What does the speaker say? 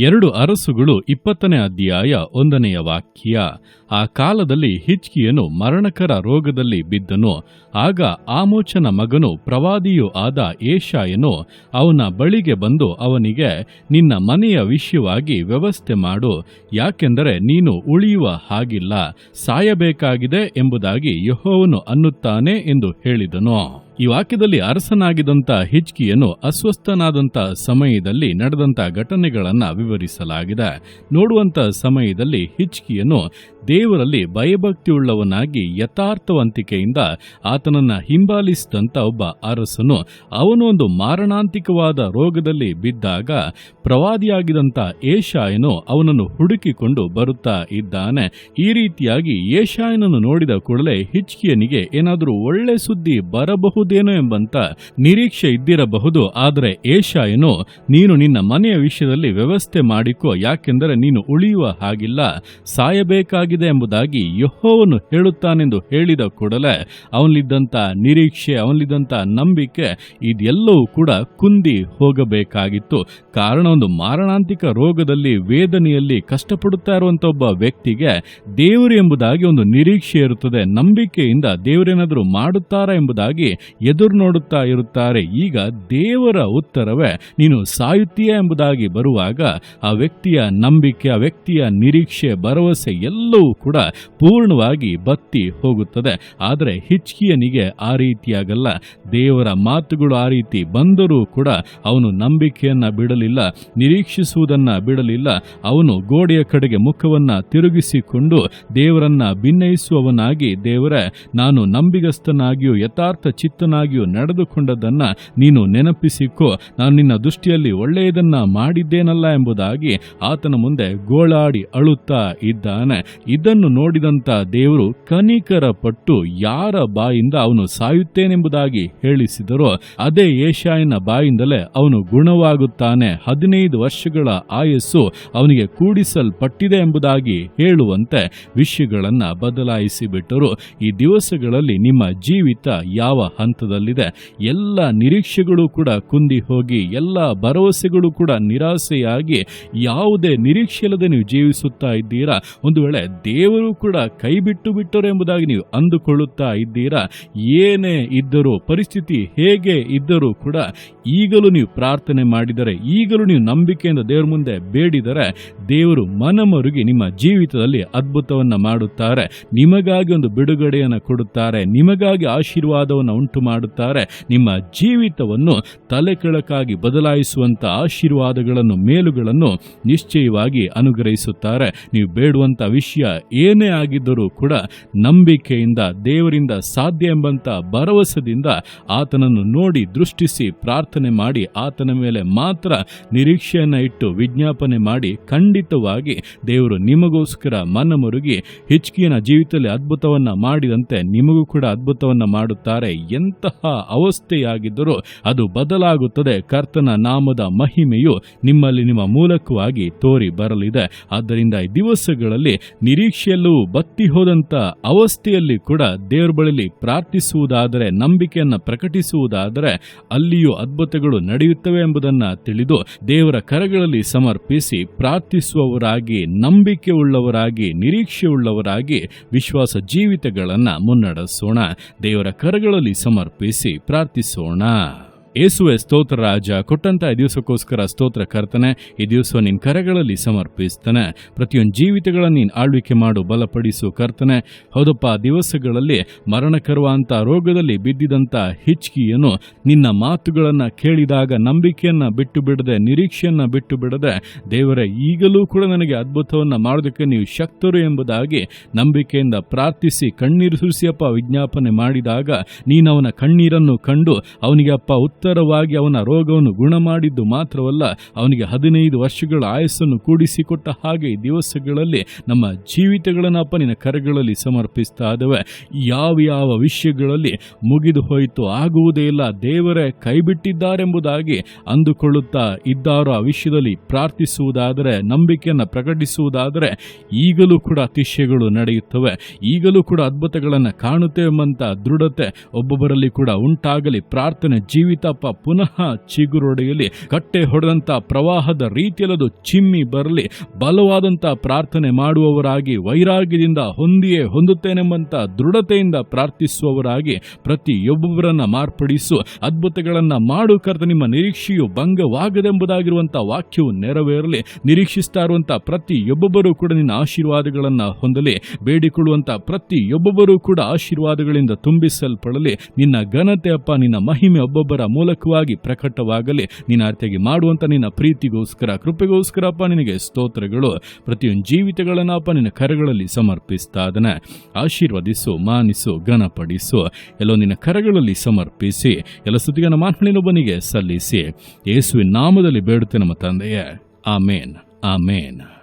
ಎರಡು ಅರಸುಗಳು ಇಪ್ಪತ್ತನೇ ಅಧ್ಯಾಯ ಒಂದನೆಯ ವಾಕ್ಯ, ಆ ಕಾಲದಲ್ಲಿ ಹಿಚ್ಕಿಯನು ಮರಣಕರ ರೋಗದಲ್ಲಿ ಬಿದ್ದನು, ಆಗ ಆಮೋಚನ ಮಗನು ಪ್ರವಾದಿಯೂ ಆದ ಏಷಾಯನು ಅವನ ಬಳಿಗೆ ಬಂದು ಅವನಿಗೆ, ನಿನ್ನ ಮನೆಯ ವಿಷಯವಾಗಿ ವ್ಯವಸ್ಥೆ ಮಾಡು, ಯಾಕೆಂದರೆ ನೀನು ಉಳಿಯುವ ಹಾಗಿಲ್ಲ, ಸಾಯಬೇಕಾಗಿದೆ ಎಂಬುದಾಗಿ ಯಹೋವನು ಅನ್ನುತ್ತಾನೆ ಎಂದು ಹೇಳಿದನು. ಈ ವಾಕ್ಯದಲ್ಲಿ ಅರಸನಾಗಿದ್ದಂಥ ಹಿಚ್ಕಿಯನು ಅಸ್ವಸ್ಥನಾದಂಥ ಸಮಯದಲ್ಲಿ ನಡೆದಂತ ಘಟನೆಗಳನ್ನು ವಿವರಿಸಲಾಗಿದೆ. ನೋಡುವಂತ ಸಮಯದಲ್ಲಿ ಹಿಚ್ಕಿಯನು ದೇವರಲ್ಲಿ ಭಯಭಕ್ತಿಯುಳ್ಳವನಾಗಿ ಯಥಾರ್ಥವಂತಿಕೆಯಿಂದ ಆತನನ್ನ ಹಿಂಬಾಲಿಸಿದಂಥ ಒಬ್ಬ ಅರಸನು. ಅವನು ಒಂದು ಮಾರಣಾಂತಿಕವಾದ ರೋಗದಲ್ಲಿ ಬಿದ್ದಾಗ ಪ್ರವಾದಿಯಾಗಿದ್ದಂಥ ಏಷಾಯನು ಅವನನ್ನು ಹುಡುಕಿಕೊಂಡು ಬರುತ್ತಾ ಇದ್ದಾನೆ. ಈ ರೀತಿಯಾಗಿ ಏಷಾಯನನ್ನು ನೋಡಿದ ಕೂಡಲೇ ಹಿಚ್ಕಿಯನಿಗೆ ಏನಾದರೂ ಒಳ್ಳೆ ಸುದ್ದಿ ಬರಬಹುದೇನೋ ಎಂಬಂತ ನಿರೀಕ್ಷೆ ಇದ್ದಿರಬಹುದು, ಆದರೆ ಏಷಾಯನು, ನೀನು ನಿನ್ನ ಮನೆಯ ವಿಷಯದಲ್ಲಿ ವ್ಯವಸ್ಥೆ ಮಾಡಿಕೋ, ಯಾಕೆಂದರೆ ನೀನು ಉಳಿಯುವ ಹಾಗಿಲ್ಲ, ಸಾಯಬೇಕಾಗಿದೆ ಎಂಬುದಾಗಿ ಯಹೋವನು ಹೇಳುತ್ತಾನೆಂದು ಹೇಳಿದ ಕೂಡಲೇ ಅವನಲ್ಲಿದ್ದಂಥ ನಿರೀಕ್ಷೆ, ಅವನಲ್ಲಿದ್ದಂಥ ನಂಬಿಕೆ ಇದೆಲ್ಲವೂ ಕೂಡ ಕುಂದಿ ಹೋಗಬೇಕಾಗಿತ್ತು. ಕಾರಣ ಒಂದು ಮಾರಣಾಂತಿಕ ರೋಗದಲ್ಲಿ, ವೇದನೆಯಲ್ಲಿ ಕಷ್ಟಪಡುತ್ತಾ ಇರುವಂಥ ಒಬ್ಬ ವ್ಯಕ್ತಿಗೆ ದೇವರು ಎಂಬುದಾಗಿ ಒಂದು ನಿರೀಕ್ಷೆ ಇರುತ್ತದೆ, ನಂಬಿಕೆಯಿಂದ ದೇವರೇನಾದರೂ ಮಾಡುತ್ತಾರಾ ಎಂಬುದಾಗಿ ಎದುರು ನೋಡುತ್ತಾ ಇರುತ್ತಾರೆ. ಈಗ ದೇವರ ಉತ್ತರವೇ ನೀನು ಸಾಯುತ್ತೀಯ ಎಂಬುದಾಗಿ ಬರುವಾಗ ಆ ವ್ಯಕ್ತಿಯ ನಂಬಿಕೆ, ಆ ವ್ಯಕ್ತಿಯ ನಿರೀಕ್ಷೆ, ಭರವಸೆ ಎಲ್ಲವೂ ಕೂಡ ಪೂರ್ಣವಾಗಿ ಬತ್ತಿ ಹೋಗುತ್ತದೆ. ಆದರೆ ಹಿಚ್ಕಿಯನಿಗೆ ಆ ರೀತಿಯಾಗಲ್ಲ. ದೇವರ ಮಾತುಗಳು ಆ ರೀತಿ ಬಂದರೂ ಕೂಡ ಅವನು ನಂಬಿಕೆಯನ್ನ ಬಿಡಲಿಲ್ಲ, ನಿರೀಕ್ಷಿಸುವುದನ್ನು ಬಿಡಲಿಲ್ಲ. ಅವನು ಗೋಡೆಯ ಕಡೆಗೆ ಮುಖವನ್ನ ತಿರುಗಿಸಿಕೊಂಡು ದೇವರನ್ನ ಭಿನ್ನಯಿಸುವವನಾಗಿ ದೇವರೇ, ನಾನು ನಂಬಿಗಸ್ತನಾಗಿಯೂ ಯಥಾರ್ಥ ಚಿತ್ತನಾಗಿಯೂ ನಡೆದುಕೊಂಡದ್ದನ್ನ ನೀನು ನೆನಪಿಸಿಕೋ. ನಾನು ನಿನ್ನ ದೃಷ್ಟಿಯಲ್ಲಿ ಒಳ್ಳೆಯದನ್ನ ಮಾಡಿದ್ದೇನಲ್ಲ ಎಂಬುದಾಗಿ ಆತನ ಮುಂದೆ ಗೋಳಾಡಿ ಅಳುತ್ತಾ ಇದ್ದಾನೆ. ಇದನ್ನು ನೋಡಿದಂತ ದೇವರು ಕನಿಕರ ಪಟ್ಟು ಯಾರ ಬಾಯಿಂದ ಅವನು ಸಾಯುತ್ತೇನೆಂಬುದಾಗಿ ಹೇಳಿಸಿದರೋ, ಅದೇ ಏಷಾಯನ ಬಾಯಿಂದಲೇ ಅವನು ಗುಣವಾಗುತ್ತಾನೆ. ಹದಿನೈದು ವರ್ಷಗಳ ಆಯಸ್ಸು ಅವನಿಗೆ ಕೂಡಿಸಲ್ಪಟ್ಟಿದೆ ಎಂಬುದಾಗಿ ಹೇಳುವಂತೆ ವಿಷಯಗಳನ್ನ ಬದಲಾಯಿಸಿಬಿಟ್ಟರು. ಈ ದಿವಸಗಳಲ್ಲಿ ನಿಮ್ಮ ಜೀವಿತ ಯಾವ ಹಂತದಲ್ಲಿದೆ. ಎಲ್ಲ ನಿರೀಕ್ಷೆಗಳು ಕೂಡ ಕುಂದಿ ಹೋಗಿ, ಎಲ್ಲ ಭರವಸೆಗಳು ಕೂಡ ನಿರಾಸೆಯಾಗಿ ಯಾವುದೇ ನಿರೀಕ್ಷೆ ಇಲ್ಲದೆ ನೀವು ಜೀವಿಸುತ್ತಾ ಇದ್ದೀರಾ? ಒಂದು ವೇಳೆ ದೇವರು ಕೂಡ ಕೈ ಬಿಟ್ಟು ಬಿಟ್ಟರು ಎಂಬುದಾಗಿ ನೀವು ಅಂದುಕೊಳ್ಳುತ್ತಾ ಇದ್ದೀರಾ? ಏನೇ ಇದ್ದರೂ, ಪರಿಸ್ಥಿತಿ ಹೇಗೆ ಇದ್ದರೂ ಕೂಡ ಈಗಲೂ ನೀವು ಪ್ರಾರ್ಥನೆ ಮಾಡಿದರೆ, ಈಗಲೂ ನೀವು ನಂಬಿಕೆಯಿಂದ ದೇವರ ಮುಂದೆ ಬೇಡಿದರೆ, ದೇವರು ಮನಮರುಗಿ ನಿಮ್ಮ ಜೀವಿತದಲ್ಲಿ ಅದ್ಭುತವನ್ನ ಮಾಡುತ್ತಾರೆ. ನಿಮಗಾಗಿ ಒಂದು ಬಿಡುಗಡೆಯನ್ನು ಕೊಡುತ್ತಾರೆ. ನಿಮಗಾಗಿ ಆಶೀರ್ವಾದವನ್ನು ಉಂಟು ಮಾಡುತ್ತಾರೆ ನಿಮ್ಮ ಜೀವಿತವನ್ನು ತಲೆ ಕೆಳಕಾಗಿ ಬದಲಾಯಿಸುವಂತ ಆಶೀರ್ವಾದಗಳನ್ನು, ಮೇಲುಗಳನ್ನು ನಿಶ್ಚಯವಾಗಿ ಅನುಗ್ರಹಿಸುತ್ತಾರೆ. ನೀವು ಬೇಡುವಂತಹ ವಿಷಯ ಏನೇ ಆಗಿದ್ದರೂ ಕೂಡ ನಂಬಿಕೆಯಿಂದ, ದೇವರಿಂದ ಸಾಧ್ಯ ಎಂಬಂತ ಭರವಸೆದಿಂದ ಆತನನ್ನು ನೋಡಿ ದೃಷ್ಟಿಸಿ ಪ್ರಾರ್ಥನೆ ಮಾಡಿ, ಆತನ ಮೇಲೆ ಮಾತ್ರ ನಿರೀಕ್ಷೆಯನ್ನ ಇಟ್ಟು ವಿಜ್ಞಾಪನೆ ಮಾಡಿ ಖಂಡಿತವಾಗಿ ದೇವರು ನಿಮಗೋಸ್ಕರ ಮನಮರುಗಿ ಹಿಚ್ಕಿಯನ ಜೀವಿತದಲ್ಲಿ ಅದ್ಭುತವನ್ನ ಮಾಡಿದಂತೆ ನಿಮಗೂ ಕೂಡ ಅದ್ಭುತವನ್ನ ಮಾಡುತ್ತಾರೆ ಎಂತಹ ಅವಸ್ಥೆಯಾಗಿದ್ದರೂ ಅದು ಬದಲಾಗುತ್ತದೆ. ಕರ್ತನ ನಾಮದ ಮಹಿಮೆಯು ನಿಮ್ಮಲ್ಲಿ ನಿಮ್ಮ ಮೂಲಕವಾಗಿ ತೋರಿ ಬರಲಿದೆ. ಆದ್ದರಿಂದ ಈ ದಿವಸಗಳಲ್ಲಿ ನಿರೀಕ್ಷೆಯಲ್ಲೂ ಬತ್ತಿ ಹೋದಂಥ ಅವಸ್ಥೆಯಲ್ಲಿ ಕೂಡ ದೇವರ ಬಳಿಲಿ ಪ್ರಾರ್ಥಿಸುವುದಾದರೆ, ನಂಬಿಕೆಯನ್ನು ಪ್ರಕಟಿಸುವುದಾದರೆ ಅಲ್ಲಿಯೂ ಅದ್ಭುತಗಳು ನಡೆಯುತ್ತವೆ ಎಂಬುದನ್ನ ತಿಳಿದು ದೇವರ ಕರಗಳಲ್ಲಿ ಸಮರ್ಪಿಸಿ ಪ್ರಾರ್ಥಿಸುವವರಾಗಿ ನಂಬಿಕೆ ಉಳ್ಳವರಾಗಿ ನಿರೀಕ್ಷೆ ಉಳ್ಳವರಾಗಿ ವಿಶ್ವಾಸ ಜೀವಿತಗಳನ್ನು ಮುನ್ನಡೆಸೋಣ. ದೇವರ ಕರಗಳಲ್ಲಿ ಸಮರ್ಪಿಸಿ ಪ್ರಾರ್ಥಿಸೋಣ. ಏಸುವೆ ಸ್ತೋತ್ರ ರಾಜ, ಕೊಟ್ಟಂತ ಈ ದಿವಸಕ್ಕೋಸ್ಕರ ಸ್ತೋತ್ರ ಕರ್ತನೆ, ಈ ದಿವಸ ನಿನ್ನ ಕರೆಗಳಲ್ಲಿ ಸಮರ್ಪಿಸ್ತಾನೆ. ಪ್ರತಿಯೊಂದು ಜೀವಿತಗಳನ್ನು ನೀನು ಆಳ್ವಿಕೆ ಮಾಡು, ಬಲಪಡಿಸು ಕರ್ತನೆ. ಹೌದಪ್ಪ ದಿವಸಗಳಲ್ಲಿ ಮರಣಕರುವಂತ ರೋಗದಲ್ಲಿ ಬಿದ್ದಿದಂತ ಹಿಚ್ಕಿಯನ್ನು ನಿನ್ನ ಮಾತುಗಳನ್ನು ಕೇಳಿದಾಗ ನಂಬಿಕೆಯನ್ನ ಬಿಟ್ಟು ಬಿಡದೆ, ನಿರೀಕ್ಷೆಯನ್ನ ಬಿಟ್ಟು ಬಿಡದೆ, ದೇವರ, ಈಗಲೂ ಕೂಡ ನನಗೆ ಅದ್ಭುತವನ್ನ ಮಾಡೋದಕ್ಕೆ ನೀವು ಶಕ್ತರು ಎಂಬುದಾಗಿ ನಂಬಿಕೆಯಿಂದ ಪ್ರಾರ್ಥಿಸಿ, ಕಣ್ಣೀರು ಸುರಿಸಿಯಪ್ಪ ವಿಜ್ಞಾಪನೆ ಮಾಡಿದಾಗ ನೀನವನ ಕಣ್ಣೀರನ್ನು ಕಂಡು ಅವನಿಗೆ, ಅಪ್ಪ ಉತ್ತರವಾಗಿ ಅವನ ರೋಗವನ್ನು ಗುಣ ಮಾಡಿದ್ದು ಮಾತ್ರವಲ್ಲ, ಅವನಿಗೆ ಹದಿನೈದು ವರ್ಷಗಳ ಆಯಸ್ಸನ್ನು ಕೂಡಿಸಿಕೊಟ್ಟ ಹಾಗೆ ದಿವಸಗಳಲ್ಲಿ ನಮ್ಮ ಜೀವಿತಗಳನ್ನು ಅಪ್ಪ ನಿನ್ನ ಕರೆಗಳಲ್ಲಿ ಸಮರ್ಪಿಸ್ತಾ ಇದ್ದಾವೆ ಯಾವ ಯಾವ ವಿಷಯಗಳಲ್ಲಿ ಮುಗಿದು ಹೋಯಿತು ಆಗುವುದೇ ಇಲ್ಲ, ದೇವರೇ ಕೈಬಿಟ್ಟಿದ್ದಾರೆಂಬುದಾಗಿ ಅಂದುಕೊಳ್ಳುತ್ತಾ ಇದ್ದಾರೋ ಆ ವಿಷಯದಲ್ಲಿ ಪ್ರಾರ್ಥಿಸುವುದಾದರೆ, ನಂಬಿಕೆಯನ್ನು ಪ್ರಕಟಿಸುವುದಾದರೆ, ಈಗಲೂ ಕೂಡ ಅತಿಶಯಗಳು ನಡೆಯುತ್ತವೆ. ಈಗಲೂ ಕೂಡ ಅದ್ಭುತಗಳನ್ನು ಕಾಣುತ್ತೇವೆ ಎಂಬಂಥ ದೃಢತೆ ಒಬ್ಬೊಬ್ಬರಲ್ಲಿ ಕೂಡ ಉಂಟಾಗಲಿ. ಪ್ರಾರ್ಥನೆ ಜೀವಿತ ಅಪ್ಪ ಪುನಃ ಚಿಗುರೊಡೆಯಲಿ, ಕಟ್ಟೆ ಹೊಡೆದಂತ ಪ್ರವಾಹದ ರೀತಿಯಲ್ಲದು ಚಿಮ್ಮಿ ಬರಲಿ, ಬಲವಾದಂತ ಪ್ರಾರ್ಥನೆ ಮಾಡುವವರಾಗಿ, ವೈರಾಗ್ಯದಿಂದ ಹೊಂದಿಯೇ ಹೊಂದುತ್ತೇನೆಂಬಂತ ದೃಢತೆಯಿಂದ ಪ್ರಾರ್ಥಿಸುವವರಾಗಿ ಪ್ರತಿಯೊಬ್ಬರನ್ನ ಮಾರ್ಪಡಿಸು, ಅದ್ಭುತಗಳನ್ನ ಮಾಡು ಕರೆದ ನಿಮ್ಮ ನಿರೀಕ್ಷೆಯು ಭಂಗವಾಗದೆಂಬುದಾಗಿರುವಂತ ವಾಕ್ಯವು ನೆರವೇರಲಿ, ನಿರೀಕ್ಷಿಸ್ತಾ ಪ್ರತಿ ಪ್ರತಿಯೊಬ್ಬೊಬ್ಬರೂ ಕೂಡ ನಿನ್ನ ಆಶೀರ್ವಾದಗಳನ್ನ ಹೊಂದಲಿ, ಬೇಡಿಕೊಳ್ಳುವಂತ ಪ್ರತಿಯೊಬ್ಬೊಬ್ಬರೂ ಕೂಡ ಆಶೀರ್ವಾದಗಳಿಂದ ತುಂಬಿಸಲ್ಪಡಲಿ, ನಿನ್ನ ಘನತೆ ಅಪ್ಪ, ನಿನ್ನ ಮಹಿಮೆ ಒಬ್ಬೊಬ್ಬರ ಮೂಲಕವಾಗಿ ಪ್ರಕಟವಾಗಲಿ. ನಿನ್ನ ಅರ್ಥಗೆ ಮಾಡುವಂತ ನಿನ್ನ ಪ್ರೀತಿಗೋಸ್ಕರ ಕೃಪೆಗೋಸ್ಕರ ಅಪ್ಪ ನಿನಗೆ ಸ್ತೋತ್ರಗಳು. ಪ್ರತಿಯೊಂದು ಜೀವಿತಗಳನ್ನು ಅಪ್ಪ ನಿನ್ನ ಕರಗಳಲ್ಲಿ ಸಮರ್ಪಿಸ್ತಾ ಅದನ್ನು ಆಶೀರ್ವದಿಸು, ಮಾನಿಸು, ಘನಪಡಿಸು. ಎಲ್ಲೋ ನಿನ್ನ ಕರಗಳಲ್ಲಿ ಸಮರ್ಪಿಸಿ, ಎಲ್ಲ ಸುದ್ದಿಗನ ಮಾತುಗಳಿನೊಬ್ಬನಿಗೆ ಸಲ್ಲಿಸಿ. ಯೇಸುವಿನ ನಾಮದಲ್ಲಿ ಬೇಡುತ್ತೆ ನಮ್ಮ ತಂದೆಯೇ. ಆಮೇನ್ ಆಮೇನ್.